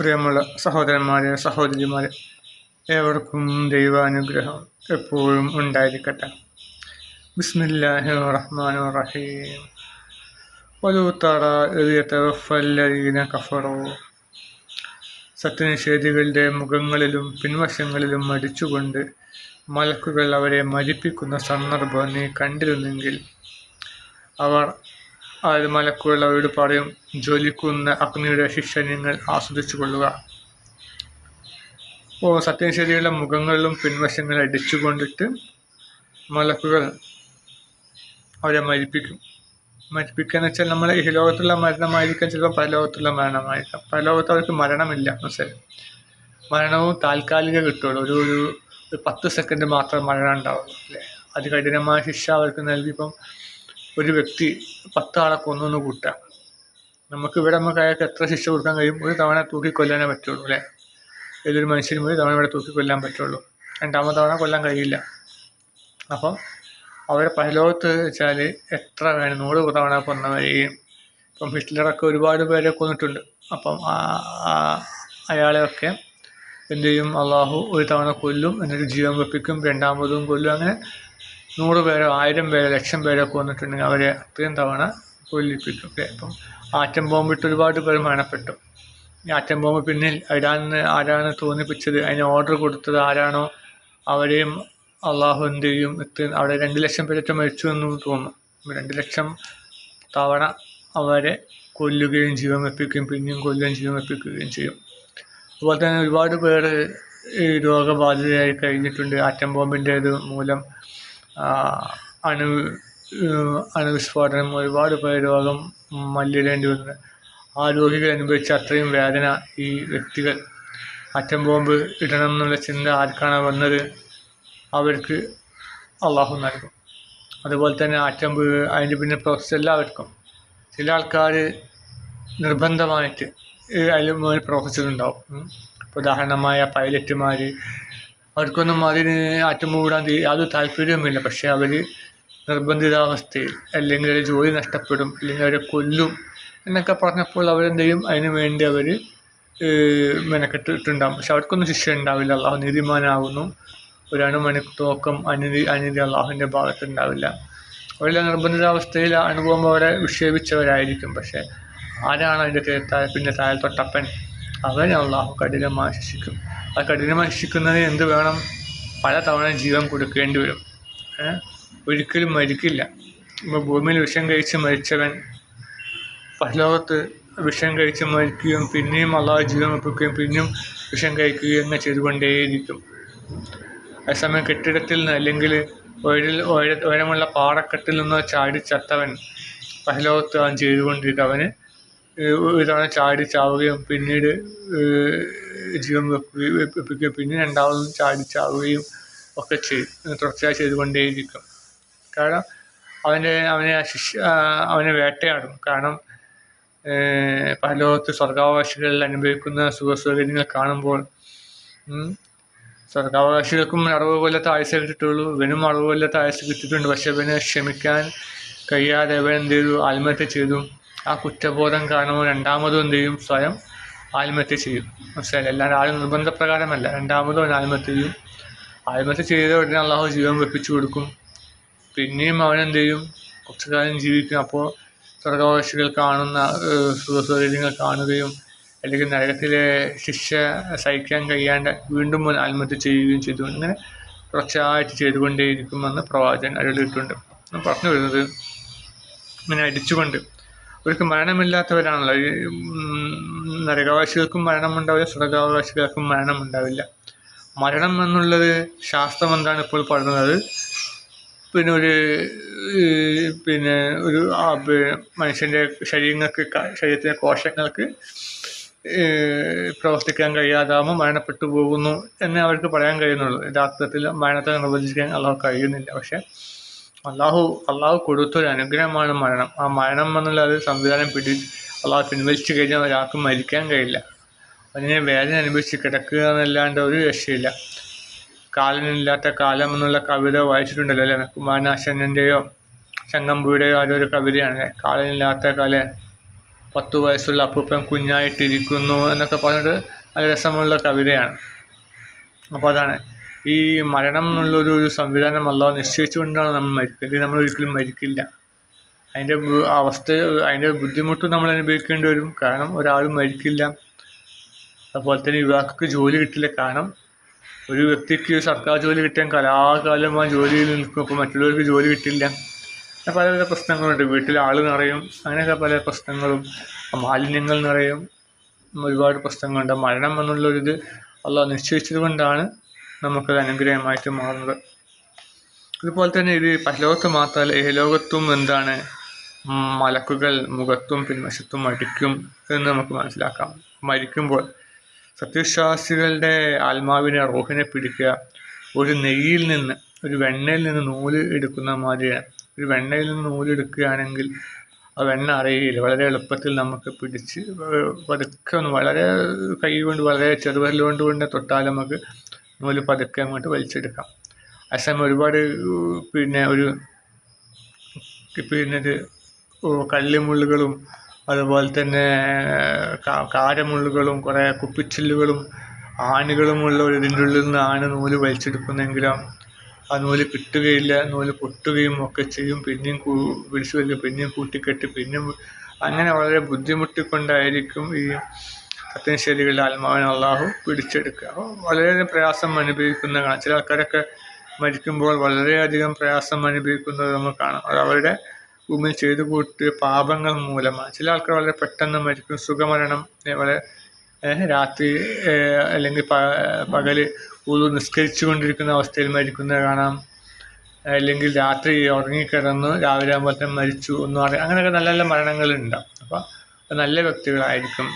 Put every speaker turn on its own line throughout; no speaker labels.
പ്രിയമുള്ള സഹോദരന്മാരെ സഹോദരിമാരെ ഏവർക്കും ദൈവാനുഗ്രഹം എപ്പോഴും ഉണ്ടായിരിക്കട്ടെ. ബിസ്മില്ലാഹി റഹ്മാൻ റഹീം വലു തറ കഫറോ. സത്യനിഷേധികളുടെ മുഖങ്ങളിലും പിൻവശങ്ങളിലും മടിച്ചുകൊണ്ട് മലക്കുകൾ അവരെ മരിപ്പിക്കുന്ന സന്ദർഭം നീ കണ്ടിരുന്നെങ്കിൽ അവർ അത് മലക്കുള്ള വീട് പറയും ജ്വലിക്കുന്ന അഗ്നിയുടെ ശിക്ഷ നിങ്ങൾ ആസ്വദിച്ചു കൊള്ളുക ഓ സത്യനിഷേധികളുടെ മുഖങ്ങളിലും പിൻവശങ്ങൾ അടിച്ചുകൊണ്ടിട്ട് മലക്കുകൾ അവരെ മരിപ്പിക്കും. മരിപ്പിക്കുക എന്ന് വെച്ചാൽ നമ്മൾ ഈ ലോകത്തുള്ള മരണമായിരിക്കാം ചിലപ്പോൾ പരലോകത്തുള്ള മരണമായിരിക്കാം. പരലോകത്ത് അവർക്ക് മരണമില്ല മനസ്സിലായി? മരണവും താൽക്കാലിക കിട്ടുള്ളൂ ഒരു ഒരു പത്ത് സെക്കൻഡ് മാത്രം മരണം ഉണ്ടാവുള്ളൂ അല്ലേ? അതികഠിനമായ ശിക്ഷ അവർക്ക് നൽകിയപ്പം ഒരു വ്യക്തി പത്താളെ കൊന്നൊന്ന് കൂട്ടാം. നമുക്ക് ഇവിടെ നമുക്ക് അയാൾക്ക് എത്ര ശിക്ഷ കൊടുക്കാൻ കഴിയും? ഒരു തവണ തൂക്കി കൊല്ലാനേ പറ്റുള്ളൂ അല്ലേ? ഏതൊരു മനുഷ്യനും ഒരു തവണ ഇവിടെ തൂക്കി കൊല്ലാൻ പറ്റുള്ളൂ. രണ്ടാമത്തെ തവണ കൊല്ലാൻ കഴിയില്ല. അപ്പം അവരെ പരലോകത്ത് വെച്ചാൽ എത്ര വേണം? നൂറ് തവണ കൊന്നവരെയും ഇപ്പം ഹിറ്റ്ലറൊക്കെ ഒരുപാട് പേരെ കൊന്നിട്ടുണ്ട്. അപ്പം അയാളെയൊക്കെ എന്ത് ചെയ്യും? അള്ളാഹു ഒരു തവണ കൊല്ലും എന്നിട്ട് ജീവൻ വെപ്പിക്കും രണ്ടാമതും കൊല്ലും. അങ്ങനെ നൂറ് പേരോ ആയിരം പേരോ ലക്ഷം പേരോ കൊന്നിട്ടുണ്ടെങ്കിൽ അവരെ അത്രയും തവണ കൊല്ലിപ്പിക്കും ഓക്കെ? അപ്പം ആറ്റം ബോംബിട്ട് ഒരുപാട് പേർ മരണപ്പെട്ടു. ഈ ആറ്റം ബോംബ് പിന്നിൽ ഇടാന്ന് ആരാണ് തോന്നിപ്പിച്ചത്? അതിന് ഓർഡർ കൊടുത്തത് ആരാണോ? അവരെയും അള്ളാഹു എന്ത് ചെയ്യും? ഇത്രയും അവിടെ രണ്ട് ലക്ഷം പേരൊക്കെ മരിച്ചു എന്ന് തോന്നുന്നു. രണ്ട് ലക്ഷം തവണ അവരെ കൊല്ലുകയും ജീവൻ വെപ്പിക്കുകയും പിന്നെയും കൊല്ലുകയും ജീവൻ വെപ്പിക്കുകയും ചെയ്യും. അതുപോലെ തന്നെ ഒരുപാട് ഈ രോഗബാധിതരായി കഴിഞ്ഞിട്ടുണ്ട്. ആറ്റം ബോംബിന്റെ ഇത് മൂലം അണു അണുവിസ്ഫോടനം ഒരുപാട് രോഗം മല്ലിടേണ്ടി വരുന്നത് ആ രോഗികൾ അനുഭവിച്ച അത്രയും വേദന ഈ വ്യക്തികൾ. അറ്റം ബോംബ് ഇടണം എന്നുള്ള ചിന്ത ആർക്കാണ് വന്നത്? അവർക്ക് അള്ളാഹു നൽകും. അതുപോലെ തന്നെ അറ്റം അതിന്റെ പിന്നെ പ്രോസസ്സ് എല്ലാവർക്കും. ചില ആൾക്കാർ നിർബന്ധമായിട്ട് അതിലും ഒരു ഉണ്ടാവും. ഉദാഹരണമായ പൈലറ്റുമാർ അവർക്കൊന്നും അതിന് ആറ്റം കൂടാൻ യാതൊരു താല്പര്യവുമില്ല. പക്ഷേ അവർ നിർബന്ധിതാവസ്ഥയിൽ അല്ലെങ്കിൽ ഒരു ജോലി നഷ്ടപ്പെടും അല്ലെങ്കിൽ അവരെ കൊല്ലും എന്നൊക്കെ പറഞ്ഞപ്പോൾ അവരെന്ത് ചെയ്യും അതിന് വേണ്ടി അവർ മെനക്കെട്ടിട്ടുണ്ടാകും പക്ഷെ അവർക്കൊന്നും ശിക്ഷ ഉണ്ടാവില്ല അള്ളാഹു നീതിമാനാകുന്നു. ഒരാണ് അനീതി അനീതി അനിതി അള്ളാഹുവിന്റെ ഭാഗത്തുണ്ടാവില്ല. അവരെല്ലാം നിർബന്ധിതാവസ്ഥയിൽ അനുഭവം അവരെ വിക്ഷേപിച്ചവരായിരിക്കും. പക്ഷേ ആരാണ് അതിന്റെ താഴെ പിന്നെ താഴെ തൊട്ടപ്പൻ? അവനെ അള്ളാഹു കഠിനമായി ശിക്ഷിക്കും. ആ കഠിനമായി ശിക്ഷിക്കുന്നതിന് എന്ത് വേണം? പല തവണ ജീവൻ കൊടുക്കേണ്ടി വരും. ഒരിക്കലും മരിക്കില്ല. ഇപ്പോൾ ഭൂമിയിൽ വിഷം കഴിച്ച് മരിച്ചവൻ പരലോകത്ത് വിഷം കഴിച്ച് മരിക്കുകയും പിന്നെയും അള്ളാഹു ജീവൻ വെപ്പിക്കുകയും പിന്നെയും വിഷം കഴിക്കുകയും എന്ന് ചെയ്തുകൊണ്ടേയിരിക്കും. അതേസമയം കെട്ടിടത്തിൽ നിന്ന് അല്ലെങ്കിൽ ഉയരിൽ ഉയരമുള്ള പാറക്കെട്ടിൽ നിന്നോ ചാടി ചത്തവൻ പരലോകത്ത് അവൻ ചെയ്തുകൊണ്ടിരിക്കും. അവന് ഒരു തവണ ചാടി ചാവുകയും പിന്നീട് ജീവൻ വെപ്പിക്കുകയും പിന്നെ രണ്ടാമതും ചാടി ചാവുകയും ഒക്കെ ചെയ്യും. തുടർച്ചയായി ചെയ്തുകൊണ്ടേയിരിക്കും. കാരണം അവന്റെ അവനെ ശിക്ഷ അവനെ വേട്ടയാടും. കാരണം പരലോകത്ത് സ്വർഗാവകാശികളിൽ അനുഭവിക്കുന്ന സുഖസൗകര്യങ്ങൾ കാണുമ്പോൾ സ്വർഗാവകാശികൾക്കും അറുപത് കൊല്ലത്തെ ആയുസ് കിട്ടിയിട്ടുള്ളൂ ഇവനും അറുപത് കൊല്ലത്തെ ആയുസ് കിട്ടിയിട്ടുണ്ട്. പക്ഷെ ഇവനെ ക്ഷമിക്കാൻ കഴിയാതെ ഇവൻ എന്ത് ചെയ്തു? ആത്മഹത്യ ചെയ്തു. ആ കുറ്റബോധം കാരണം രണ്ടാമതും എന്ത് ചെയ്യും? സ്വയം ആത്മഹത്യ ചെയ്യും. മനസ്സിലായില്ല? എല്ലാവരും ആരും നിർബന്ധപ്രകാരമല്ല. രണ്ടാമതും അവൻ ആത്മഹത്യ ചെയ്യും. ആത്മഹത്യ ചെയ്ത ഉടനെ അള്ളാഹു ജീവൻ വെപ്പിച്ചു കൊടുക്കും. പിന്നെയും അവൻ എന്ത് ചെയ്യും? കുറച്ചു കാലം ജീവിക്കും. അപ്പോൾ സ്വർഗവാസികൾ കാണുന്ന സുഖസൗകര്യങ്ങൾ കാണുകയും അല്ലെങ്കിൽ നരകത്തിലെ ശിക്ഷ സഹിക്കാൻ കഴിയാണ്ട് വീണ്ടും ആത്മഹത്യ ചെയ്യുകയും ചെയ്തു. ഇങ്ങനെ തുടർച്ചയായിട്ട് ചെയ്തുകൊണ്ടേയിരിക്കുമെന്ന് പ്രവാചകൻ അരുളിയിട്ടുണ്ട്. പറഞ്ഞു വരുന്നത് ഇങ്ങനെ അടിച്ചുകൊണ്ട് അവർക്ക് മരണമില്ലാത്തവരാണല്ലോ. ഈ നരകാവകാശികൾക്കും മരണമുണ്ടാവില്ല സ്വർഗാവകാശികൾക്കും മരണമുണ്ടാവില്ല. മരണം എന്നുള്ളത് ശാസ്ത്രം എന്താണ് ഇപ്പോൾ പറയുന്നത്? പിന്നെ ഒരു പിന്നെ ഒരു മനുഷ്യന്റെ ശരീരങ്ങൾക്ക് ശരീരത്തിലെ കോശങ്ങൾക്ക് പ്രവർത്തിക്കാൻ കഴിയാതാകുമ്പോൾ മരണപ്പെട്ടു പോകുന്നു എന്ന് അവർക്ക് പറയാൻ കഴിയുന്നുള്ളൂ. യഥാർത്ഥത്തിൽ മരണത്തെ നിർവചിക്കാൻ അവർക്ക് കഴിയുന്നില്ല. പക്ഷേ അള്ളാഹു അള്ളാഹു കൊടുത്തൊരു അനുഗ്രഹമാണ് മരണം. ആ മരണം എന്നുള്ള അത് സംവിധാനം പിടി അള്ളാഹു പിൻവലിച്ചു കഴിഞ്ഞാൽ ഒരാൾക്ക് മരിക്കാൻ കഴിയില്ല. അതിനെ വേദന അനുഭവിച്ച് കിടക്കുക എന്നല്ലാണ്ട് ഒരു രക്ഷയില്ല. കാലനില്ലാത്ത കാലം എന്നുള്ള കവിത വായിച്ചിട്ടുണ്ടല്ലോ അല്ലേ? കുമാരനാശാന്യന്റെയോ ആരോ ഒരു കവിതയാണ്. കാലനില്ലാത്ത കാല പത്തു വയസ്സുള്ള അപ്പൂപ്പൻ കുഞ്ഞായിട്ടിരിക്കുന്നു എന്നൊക്കെ പറഞ്ഞിട്ട് അത് രസമുള്ള കവിതയാണ്. അപ്പോൾ അതാണ്. ഈ മരണം എന്നുള്ളൊരു ഒരു സംവിധാനം അല്ലാതെ നിശ്ചയിച്ചുകൊണ്ടാണ് നമ്മൾ അല്ലെങ്കിൽ നമ്മൾ ഒരിക്കലും മരിക്കില്ല. അതിന്റെ അവസ്ഥ അതിന്റെ ബുദ്ധിമുട്ട് നമ്മൾ അനുഭവിക്കേണ്ടി വരും. കാരണം ഒരാളും മരിക്കില്ല. അതുപോലെ തന്നെ യുവാക്കൾക്ക് ജോലി കിട്ടില്ല. കാരണം ഒരു വ്യക്തിക്ക് സർക്കാർ ജോലി കിട്ടാൻ കലാകാലം ആ ജോലിയിൽ നിൽക്കും. അപ്പോൾ മറ്റുള്ളവർക്ക് ജോലി കിട്ടില്ല. അങ്ങനെ പല പല പ്രശ്നങ്ങളുണ്ട്. വീട്ടിൽ ആൾ നിറയും. അങ്ങനെയൊക്കെ പല പ്രശ്നങ്ങളും. മാലിന്യങ്ങൾ നിറയും. ഒരുപാട് പ്രശ്നങ്ങളുണ്ട്. മരണം എന്നുള്ളൊരിത് അള്ളാഹ് നിശ്ചയിച്ചത് കൊണ്ടാണ് നമുക്കത് അനുഗ്രഹമായിട്ട് മാറുന്നത്. അതുപോലെ തന്നെ ഇത് പരലോകത്ത് മാത്രമല്ല ലോകത്തും എന്താണ്? മലക്കുകൾ മുഖത്തും പിൻവശത്തും മടിക്കും എന്ന് നമുക്ക് മനസ്സിലാക്കാം. മരിക്കുമ്പോൾ സത്യവിശ്വാസികളുടെ ആത്മാവിനെ റോഹിനെ പിടിക്കുക ഒരു നെയ്യിൽ നിന്ന് ഒരു വെണ്ണയിൽ നിന്ന് നൂൽ എടുക്കുന്ന മാതിരിയാണ്. ഒരു വെണ്ണയിൽ നിന്ന് നൂൽ എടുക്കുകയാണെങ്കിൽ ആ വെണ്ണ അറിയില്ല. വളരെ എളുപ്പത്തിൽ നമുക്ക് പിടിച്ച് പതുക്കെ ഒന്ന് വളരെ കൈ കൊണ്ട് വളരെ ചെറുവിരൽ കൊണ്ട് കൊണ്ട് തൊട്ടാൽ നമുക്ക് നൂൽ പതുക്കെ അങ്ങോട്ട് വലിച്ചെടുക്കാം. അതേസമയം ഒരുപാട് പിന്നെ ഒരു പിന്നെ ഒരു കല്ലുമുള്ളുകളും അതുപോലെ തന്നെ കാരമുള്ളുകളും കുറേ കുപ്പിച്ചില്ലുകളും ആണികളുമുള്ള ഒരു ഇതിന്റെ ഉള്ളിൽ ആന നൂൽ വലിച്ചെടുക്കുന്നെങ്കിലും ആ നൂൽ കിട്ടുകയില്ല. നൂൽ പൊട്ടുകയും ഒക്കെ ചെയ്യും. പിന്നെയും പിടിച്ചു വരിക പിന്നെയും കൂട്ടിക്കെട്ടി പിന്നെയും അങ്ങനെ വളരെ ബുദ്ധിമുട്ടിക്കൊണ്ടായിരിക്കും ഈ സത്യനിഷേധികളുടെ ആത്മാവിനെ അള്ളാഹു പിടിച്ചെടുക്കുക. അപ്പോൾ വളരെയധികം പ്രയാസം അനുഭവിക്കുന്ന ചില ആൾക്കാരൊക്കെ മരിക്കുമ്പോൾ വളരെയധികം പ്രയാസം അനുഭവിക്കുന്നത് നമ്മൾ കാണാം. അത് അവരുടെ ഭൂമിയിൽ ചെയ്തു കൂട്ടിയ പാപങ്ങൾ മൂലമാണ്. ചില ആൾക്കാർ വളരെ പെട്ടെന്ന് മരിക്കും. സുഖമരണം അതേപോലെ രാത്രി അല്ലെങ്കിൽ പകൽ ഉളു നിസ്കരിച്ചു കൊണ്ടിരിക്കുന്ന അവസ്ഥയിൽ മരിക്കുന്നത് കാണാം. അല്ലെങ്കിൽ രാത്രി ഉറങ്ങിക്കിടന്ന് രാവിലെ ആകുമ്പോൾ തന്നെ മരിച്ചു ഒന്നും അറിയാം അങ്ങനെയൊക്കെ നല്ല നല്ല മരണങ്ങളുണ്ടാവും. അപ്പോൾ നല്ല വ്യക്തികളായിരിക്കും.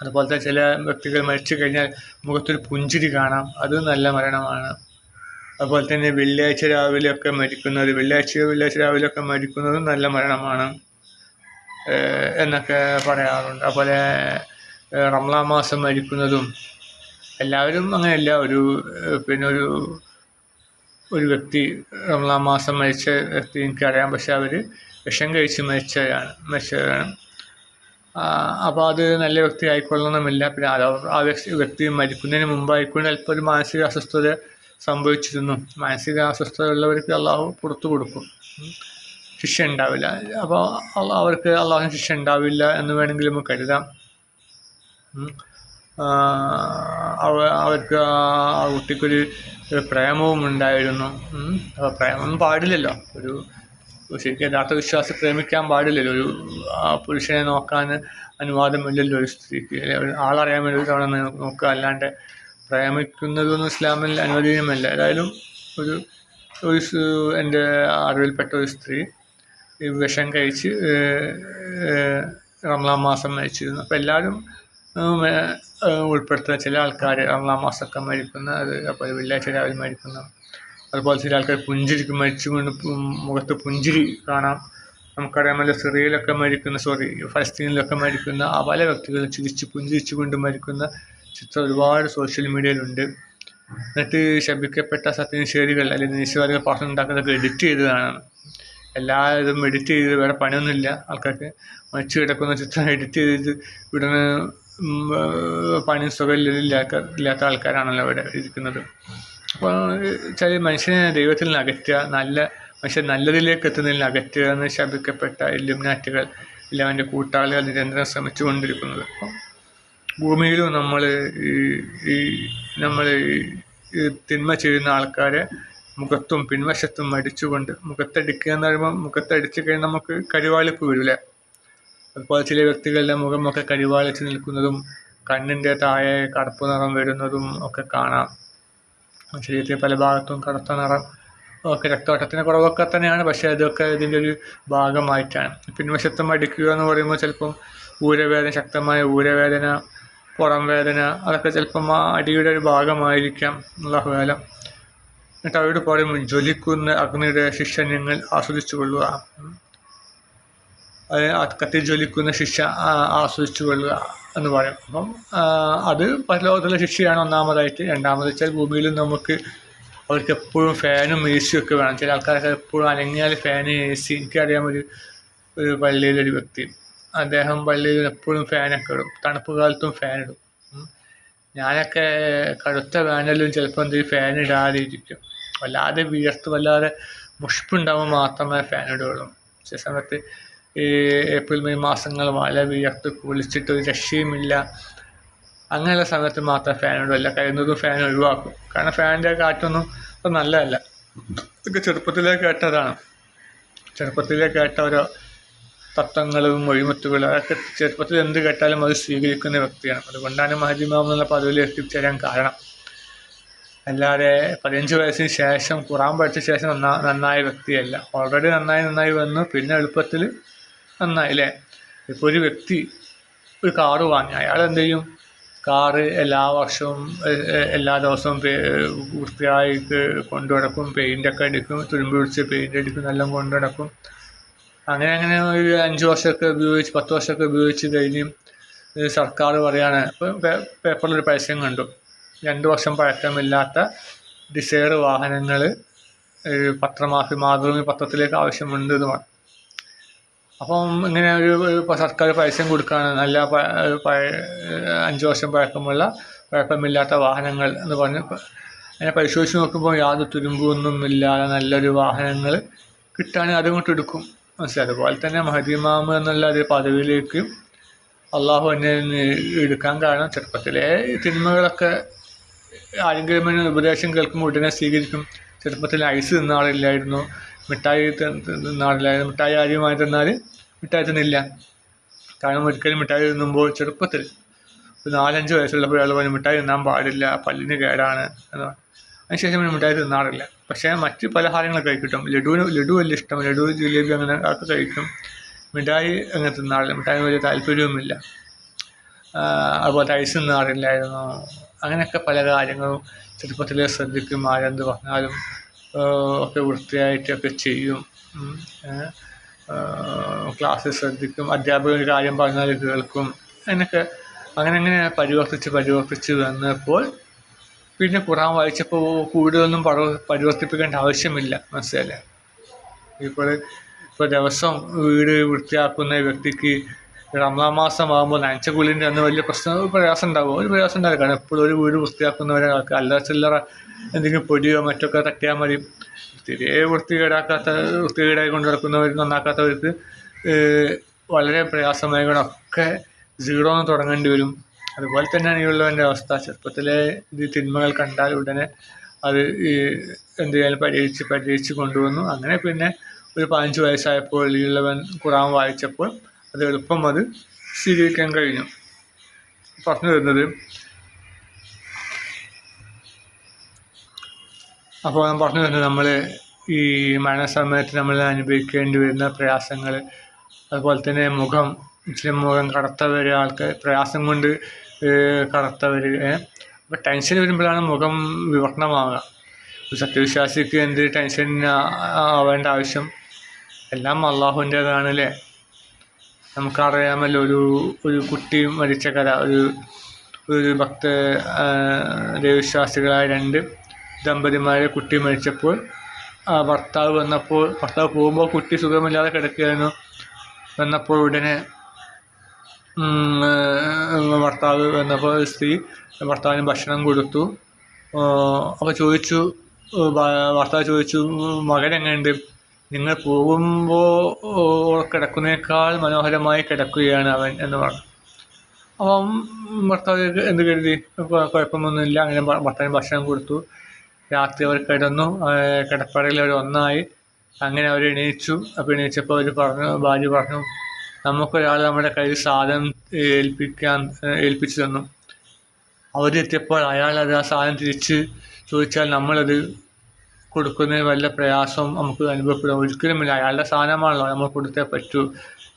ഏ. അതുപോലത്തെ ചില വ്യക്തികൾ മരിച്ചു കഴിഞ്ഞാൽ മുഖത്തൊരു പുഞ്ചിരി കാണാം. അത് നല്ല മരണമാണ്. അതുപോലെ തന്നെ വെള്ളിയാഴ്ച രാവിലെയൊക്കെ മരിക്കുന്നത് വെള്ളിയാഴ്ച വെള്ളിയാഴ്ച രാവിലെയൊക്കെ മരിക്കുന്നതും നല്ല മരണമാണ്. എന്നൊക്കെ പറയാറുണ്ട്. അതുപോലെ റംലാ മാസം മരിക്കുന്നതും എല്ലാവരും അങ്ങനെയല്ല. ഒരു പിന്നെ ഒരു ഒരു വ്യക്തി റംലാ മാസം മരിച്ച വ്യക്തി എനിക്കറിയാം. പക്ഷെ അവർ വിഷം കഴിച്ച് മരിച്ചവരാണ് മരിച്ചവരാണ്. അപ്പോൾ അത് നല്ല വ്യക്തി ആയിക്കൊള്ളണമെന്നില്ല പിന്നെ ആ വ്യക്തി മരിക്കുന്നതിന് മുമ്പായിക്കൊണ്ട് അല്പം ഒരു മാനസിക അസ്വസ്ഥത സംഭവിച്ചിരുന്നു. മാനസിക അസ്വസ്ഥത ഉള്ളവർക്ക് അള്ളാഹു പുറത്തു കൊടുക്കും. ശിക്ഷ ഉണ്ടാവില്ല. അപ്പോൾ അവർക്ക് അള്ളാഹുവിന് ശിക്ഷ ഉണ്ടാവില്ല എന്ന് വേണമെങ്കിൽ നമുക്ക് കരുതാം. അവർക്ക് ആ കുട്ടിക്കൊരു പ്രേമവും ഉണ്ടായിരുന്നു. അപ്പോൾ പ്രേമം പാടില്ലല്ലോ. ഒരു ശരിക്കും യഥാർത്ഥ വിശ്വാസം പ്രേമിക്കാൻ പാടില്ലല്ലോ. ഒരു പുരുഷനെ നോക്കാൻ അനുവാദമില്ലല്ലോ ഒരു സ്ത്രീക്ക്. ആളറിയാൻ വേണ്ടി തവണ നോക്കുക. അല്ലാണ്ട് പ്രേമിക്കുന്നതൊന്നും ഇസ്ലാമിൽ അനുവദനീയമല്ല. ഏതായാലും ഒരു ഒരു എന്റെ അറിവിൽപ്പെട്ട ഒരു സ്ത്രീ വിഷം കഴിച്ച് റംലാ മാസം മരിച്ചിരുന്നു. അപ്പോൾ എല്ലാവരും ഉൾപ്പെടുത്തുന്ന ചില ആൾക്കാർ റംലാ മാസമൊക്കെ മരിക്കുന്ന. അത് അപ്പോൾ വെള്ളിയാഴ്ച രാവിലെ മരിക്കുന്ന. അതുപോലെ ചില ആൾക്കാർ പുഞ്ചിരിക്കും മരിച്ചുകൊണ്ട് മുഖത്ത് പുഞ്ചിരി കാണാം. നമുക്കറിയാമല്ലോ സിറിയയിലൊക്കെ മരിക്കുന്ന സോറി ഫലസ്തീനിലൊക്കെ മരിക്കുന്ന ആ പല വ്യക്തികളും ചിരിച്ച് പുഞ്ചിരിച്ചുകൊണ്ട് മരിക്കുന്ന ചിത്രം ഒരുപാട് സോഷ്യൽ മീഡിയയിലുണ്ട് എന്നിട്ട് ശപിക്കപ്പെട്ട സത്യനിഷേധികൾ അല്ലെങ്കിൽ നിശ്ചയവാദികൾ പറഞ്ഞുണ്ടാക്കുന്നതൊക്കെ എഡിറ്റ് ചെയ്തതാണ്. എല്ലാ ഇതും എഡിറ്റ് ചെയ്ത് വേറെ പണിയൊന്നുമില്ല ആൾക്കാർക്ക്. മരിച്ചു കിടക്കുന്ന ചിത്രം എഡിറ്റ് ചെയ്ത് ഇവിടുന്ന് പണി സുഖമില്ലാത്ത ഇല്ലാത്ത ആൾക്കാരാണല്ലോ ഇവിടെ ഇരിക്കുന്നത്. ചില മനുഷ്യനെ ദൈവത്തിൽ നിന്ന് അകറ്റുക നല്ല മനുഷ്യൻ നല്ലതിലേക്ക് എത്തുന്നതിൽ അകറ്റുക എന്ന് ശപിക്കപ്പെട്ട എല്ലുമിനാറ്റുകൾ ഇല്ല അവന്റെ കൂട്ടാളികൾ നിരന്തരം ശ്രമിച്ചു കൊണ്ടിരിക്കുന്നത് അപ്പം ഭൂമിയിലും നമ്മൾ ഈ നമ്മൾ തിന്മ ചെയ്യുന്ന ആൾക്കാരെ മുഖത്തും പിൻവശത്തും അടിച്ചുകൊണ്ട് മുഖത്തടിക്കുക എന്ന് പറയുമ്പോൾ മുഖത്തടിച്ച് കഴിഞ്ഞാൽ നമുക്ക് കരിവാളിപ്പ് വരില്ല. അതുപോലെ ചില വ്യക്തികളുടെ മുഖമൊക്കെ കരിവാളിച്ച് നിൽക്കുന്നതും കണ്ണിന്റെ താഴെ കറുപ്പ് നിറം വരുന്നതും ഒക്കെ കാണാം. ശരീരത്തിൽ പല ഭാഗത്തും കറുത്ത നിറം ഒക്കെ രക്തോട്ടത്തിന്റെ കുറവൊക്കെ തന്നെയാണ് പക്ഷേ അതൊക്കെ ഇതിന്റെ ഒരു ഭാഗമായിട്ടാണ്. പിൻവശത്ത് അടിക്കുക എന്ന് പറയുമ്പോൾ ചിലപ്പം ഊരവേദന ശക്തമായ ഊരവേദന പുറം വേദന അതൊക്കെ ചിലപ്പം ആ അടിയുടെ ഒരു ഭാഗമായിരിക്കാം അള്ളാഹുവേല എന്നിട്ട് അവരോട് പറയും ജ്വലിക്കുന്ന അഗ്നിയുടെ ശിക്ഷ നിങ്ങൾ ആസ്വദിച്ചു കൊള്ളുക. ഉം. അത് ആ കത്തി ജ്വലിക്കുന്ന ശിക്ഷ ആസ്വദിച്ചു കൊള്ളുക എന്ന് പറയും. അപ്പം അത് പരലോകത്തുള്ള ശിക്ഷയാണ് ഒന്നാമതായിട്ട്. രണ്ടാമത് വെച്ചാൽ ഭൂമിയിൽ നമുക്ക് അവർക്ക് എപ്പോഴും ഫാനും എ സിയും ഒക്കെ വേണം. ചില ആൾക്കാർക്ക് എപ്പോഴും അനങ്ങിയാൽ ഫാന് എ സി എനിക്കറിയാം ഒരു ഒരു പള്ളിയിലൊരു വ്യക്തി. അദ്ദേഹം പള്ളിയിൽ എപ്പോഴും ഫാനൊക്കെ ഇടും. തണുപ്പ് കാലത്തും ഫാൻ ഇടും. ഞാനൊക്കെ കടുത്ത വേനലും ചിലപ്പോൾ എന്തെങ്കിലും ഫാൻ ഇടാതെ ഇരിക്കും വല്ലാതെ വിയർത്ത് വല്ലാതെ മുഷിപ്പുണ്ടാകുമ്പോൾ മാത്രമേ ഫാൻ ഇടുകയുള്ളൂ. ചില സമയത്ത് ഏപ്രിൽ മെയ് മാസങ്ങൾ മഴ വിയർത്ത് കുളിച്ചിട്ട് ഒരു രക്ഷയുമില്ല. അങ്ങനെയുള്ള സമയത്ത് മാത്രം ഫാൻ ഇടുമല്ല കഴിയുന്നതും ഫാൻ ഒഴിവാക്കും. കാരണം ഫാനിന്റെ കാറ്റൊന്നും അത് നല്ലതല്ല. ഇതൊക്കെ ചെറുപ്പത്തിലേ കേട്ടതാണ്. ചെറുപ്പത്തിലേ കേട്ട ഓരോ തത്വങ്ങളും ഒഴിമുത്തുകളും അതൊക്കെ ചെറുപ്പത്തിൽ എന്ത് കേട്ടാലും അത് സ്വീകരിക്കുന്ന വ്യക്തിയാണ്. അതുകൊണ്ടാണ് മഹജിമാം എന്നുള്ള പദവിയിൽ എത്തിച്ചേരാൻ കാരണം. അല്ലാതെ പതിനഞ്ച് വയസ്സിന് ശേഷം ഖുറാൻ പഠിച്ച ശേഷം നന്നാ നന്നായ വ്യക്തിയല്ല. ഓൾറെഡി നന്നായി നന്നായി വന്നു. പിന്നെ എളുപ്പത്തിൽ നന്നായി അല്ലേ ഇപ്പോൾ ഒരു വ്യക്തി ഒരു കാറ് വാങ്ങി അയാൾ എന്ത് ചെയ്യും? കാറ് എല്ലാ വർഷവും എല്ലാ ദിവസവും വൃത്തിയായിട്ട് വൃത്തിയായി കൊണ്ടു നടക്കും പെയിന്റൊക്കെ അടിക്കും തുരുമ്പ് പിടിച്ച് പെയിന്റ് അടിക്കും എല്ലാം കൊണ്ടു നടക്കും. അങ്ങനെ അങ്ങനെ ഒരു അഞ്ച് വർഷമൊക്കെ ഉപയോഗിച്ച് പത്ത് വർഷമൊക്കെ ഉപയോഗിച്ച് കഴിഞ്ഞ് സർക്കാർ പറയാണ് ഇപ്പം പേപ്പറിലൊരു പരസ്യം കണ്ടു. രണ്ട് വർഷം പഴക്കമില്ലാത്ത ഡിസൈർ വാഹനങ്ങൾ പത്രമാഫി മാതൃഭൂമി പത്രത്തിലേക്ക് ആവശ്യമുണ്ട് എന്ന് പറഞ്ഞു. അപ്പം ഇങ്ങനെ ഒരു ഇപ്പോൾ സർക്കാർ പരസ്യം കൊടുക്കുകയാണ് നല്ല അഞ്ച് വർഷം പഴക്കമുള്ള കുഴപ്പമില്ലാത്ത വാഹനങ്ങൾ എന്ന് പറഞ്ഞ് അതിനെ പരിശോധിച്ച് നോക്കുമ്പോൾ യാതൊരു തുരുമ്പൊന്നും ഇല്ലാതെ നല്ലൊരു വാഹനങ്ങൾ കിട്ടുകയാണെങ്കിൽ അതുകൊണ്ട് എടുക്കും. മനസ്സിലായി? അതുപോലെ തന്നെ മഹദിമാമ് എന്നുള്ള ഒരു പദവിയിലേക്ക് അള്ളാഹു എന്നെ എടുക്കാൻ കാരണം ചെറുപ്പത്തിലെ തിന്മകളൊക്കെ ആരെങ്കിലും ഉപദേശം കേൾക്കുമ്പോൾ ഉടനെ സ്വീകരിക്കും. ചെറുപ്പത്തിൽ ഐസ് തിന്ന ആളില്ലായിരുന്നു മിഠായി ആളില്ലായിരുന്നു മിഠായി ആദ്യമായി തന്നാൽ മിഠായി തന്നില്ല. കാരണം ഒരിക്കലും മിഠായി തിന്നുമ്പോൾ ചെറുപ്പത്തിൽ ഒരു നാലഞ്ച് വയസ്സുള്ളപ്പോൾ പറഞ്ഞു മിഠായി തിന്നാൻ പാടില്ല പല്ലിന് കേടാണ് എന്ന് പറഞ്ഞു. അതിനുശേഷം പിന്നെ മിഠായി തിന്നാറില്ല. പക്ഷേ മറ്റ് പലഹാരങ്ങളൊക്കെ കഴിക്കും ലഡുവിന് ലഡു വലിയ ഇഷ്ടം. ലഡു ജിലേബി അങ്ങനെ ഒക്കെ കഴിക്കും. മിഠായി അങ്ങനെ തിന്നാറില്ല. മിഠായി വലിയ താല്പര്യവുമില്ല. അതുപോലെ ഐസ് തിന്നാറില്ലായിരുന്നു. അങ്ങനെയൊക്കെ പല കാര്യങ്ങളും ചെറുപ്പത്തിലെ ശ്രദ്ധിക്കും ആരെന്ത് പറഞ്ഞാലും. ഒക്കെ വൃത്തിയായിട്ടൊക്കെ ചെയ്യും. ക്ലാസ്സിൽ ശ്രദ്ധിക്കും അധ്യാപകർ കാര്യം പറഞ്ഞാൽ കേൾക്കും എന്നൊക്കെ അങ്ങനെ അങ്ങനെ പരിവർത്തിച്ച് പരിവർത്തിച്ച് വന്നപ്പോൾ പിന്നെ ഖുറാൻ വായിച്ചപ്പോൾ കൂടുതലൊന്നും പട പരിവർത്തിപ്പിക്കേണ്ട ആവശ്യമില്ല മനസ്സിലല്ലേ ഇപ്പോൾ ഇപ്പോൾ ദിവസം വീട് വൃത്തിയാക്കുന്ന വ്യക്തിക്ക് റമദാൻ മാസമാകുമ്പോൾ നനച്ചക്കുള്ളിന്റെ അന്ന് വലിയ പ്രശ്നം പ്രയാസം ഉണ്ടാകും ഒരു പ്രയാസം ഉണ്ടാകും കാരണം എപ്പോഴും ഒരു വീട് വൃത്തിയാക്കുന്നവരെ ആൾക്ക് അല്ല ചില്ലറ എന്തെങ്കിലും പൊടിയോ മറ്റൊക്കെ തട്ടിയാൽ മതി. തീരെ വൃത്തികേടാക്കാത്ത വൃത്തികേടായി കൊണ്ട് നടക്കുന്നവർ നന്നാക്കാത്തവർക്ക് വളരെ പ്രയാസമായി ഒക്കെ സീറോ എന്ന് തുടങ്ങേണ്ടി വരും. അതുപോലെ തന്നെയാണ് ഉള്ളവന്റെ അവസ്ഥ. ചെറുപ്പത്തിലെ ഇത് തിന്മകൾ കണ്ടാൽ ഉടനെ അത് ഈ എന്ത് ചെയ്യാനും പരിഹരിച്ച് പരിഹരിച്ച് കൊണ്ടുവന്നു. അങ്ങനെ പിന്നെ ഒരു പതിനഞ്ച് വയസ്സായപ്പോൾ ഈ ഉള്ളവൻ ഖുറാൻ വായിച്ചപ്പോൾ അത് എളുപ്പം അത് സ്വീകരിക്കാൻ കഴിഞ്ഞു. പറഞ്ഞു വരുന്നത് അപ്പോൾ ഞാൻ പറഞ്ഞു വരുന്നത് നമ്മൾ ഈ മരണസമയത്ത് നമ്മൾ അനുഭവിക്കേണ്ടി വരുന്ന പ്രയാസങ്ങൾ അതുപോലെ തന്നെ മുഖം മുസ്ലിം മുഖം കടത്തവർ ആൾക്ക് പ്രയാസം കൊണ്ട് കടത്തവർ അപ്പോൾ ടെൻഷൻ വരുമ്പോഴാണ് മുഖം വിവർണമാവുക. ഒരു സത്യവിശ്വാസിക്ക് എന്ത് ടെൻഷൻ ആവേണ്ട ആവശ്യം? എല്ലാം അള്ളാഹുവിന്റേതാണ് അല്ലേ? നമുക്കറിയാമല്ലോ ഒരു ഒരു കുട്ടി മരിച്ച കഥ ഒരു ഒരു ഭക്ത ദൈവവിശ്വാസികളായ രണ്ട് ദമ്പതിമാരെ കുട്ടി മരിച്ചപ്പോൾ ആ ഭർത്താവ് വന്നപ്പോൾ ഭർത്താവ് പോകുമ്പോൾ കുട്ടി സുഖമില്ലാതെ കിടക്കുകയായിരുന്നു. വന്നപ്പോൾ ഉടനെ ഭർത്താവ് വന്നപ്പോൾ സ്ത്രീ ഭർത്താവിന് ഭക്ഷണം കൊടുത്തു. അപ്പോൾ ചോദിച്ചു ഭർത്താവ് ചോദിച്ചു മകൻ എങ്ങനെയുണ്ട്? നിങ്ങൾ പോകുമ്പോൾ കിടക്കുന്നേക്കാൾ മനോഹരമായി കിടക്കുകയാണ് അവൻ എന്ന് പറഞ്ഞു അപ്പം ഭർത്താവ് എന്ത് കരുതി? കുഴ- കുഴപ്പമൊന്നുമില്ല. അങ്ങനെ ഭർത്താവിന് ഭക്ഷണം കൊടുത്തു. രാത്രി അവർ കിടന്നു. കിടപ്പറയിൽ അവർ ഒന്നായി. അങ്ങനെ അവർ എണീച്ചു. അപ്പോൾ എണീച്ചപ്പോൾ അവർ പറഞ്ഞു ഭാര്യ പറഞ്ഞു നമുക്കൊരാൾ നമ്മുടെ കയ്യിൽ സാധനം ഏൽപ്പിക്കാൻ ഏൽപ്പിച്ചു തന്നു. അവരെത്തിയപ്പോൾ അയാൾ അത് ആ സാധനം തിരിച്ച് ചോദിച്ചാൽ നമ്മളത് കൊടുക്കുന്നതിന് വല്ല പ്രയാസവും നമുക്ക് അനുഭവപ്പെടും. ഒരിക്കലുമില്ല. അയാളുടെ സാധനമാണല്ലോ നമ്മൾ കൊടുത്തേ പറ്റൂ.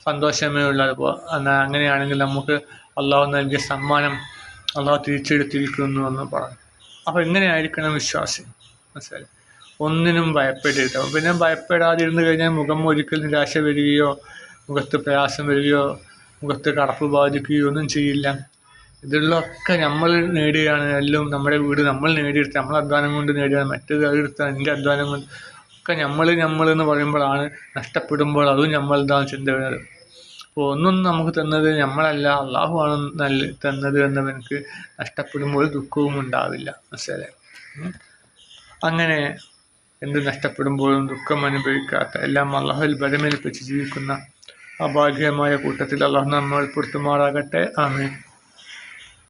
സന്തോഷമേ ഉള്ളൂ അതിപ്പോൾ എന്നാൽ അങ്ങനെയാണെങ്കിൽ നമുക്ക് അള്ളാഹു നൽകിയ സമ്മാനം അള്ളാഹു തിരിച്ചെടുത്തിരിക്കുന്നു എന്ന് പറഞ്ഞു. അപ്പോൾ എങ്ങനെയായിരിക്കണം വിശ്വാസി? മനസ്സിലായി? ഒന്നിനും ഭയപ്പെടരുത്. പിന്നെ ഭയപ്പെടാതിരുന്ന് കഴിഞ്ഞാൽ മുഖം ഒരിക്കൽ നിരാശ വരികയോ മുഖത്ത് പ്രയാസം വരികയോ മുഖത്ത് കടപ്പ് ബാധിക്കുകയോ ഒന്നും ചെയ്യില്ല. ഇതിലൊക്കെ നമ്മൾ നേടിയാണ് എല്ലാം നമ്മുടെ വീട് നമ്മൾ നേടിയെടുത്ത് നമ്മൾ അധ്വാനം കൊണ്ട് നേടിയാണ് മറ്റേത് അതെടുത്ത് എന്റെ അധ്വാനം കൊണ്ട് ഒക്കെ നമ്മൾ നമ്മൾ എന്ന് പറയുമ്പോഴാണ് നഷ്ടപ്പെടുമ്പോൾ അതും നമ്മൾ എന്താണ് ചിന്ത വരുന്നത് അപ്പോൾ ഒന്നും നമുക്ക് തന്നത് നമ്മളല്ല. അള്ളാഹുവാണ് നല്ല തന്നത് എന്നവനക്ക് നഷ്ടപ്പെടുമ്പോൾ ദുഃഖവും ഉണ്ടാവില്ല. മനസ്സിലെ അങ്ങനെ എന്ത് നഷ്ടപ്പെടുമ്പോഴും ദുഃഖം അനുഭവിക്കാത്ത എല്ലാം അള്ളാഹുൽ ബലമേൽപ്പിച്ച് ജീവിക്കുന്ന അഭാഗ്യമായ കൂട്ടത്തിൽ അള്ളാഹു നമ്മൾ പൊരുത്തുമാറാകട്ടെ ആമീൻ.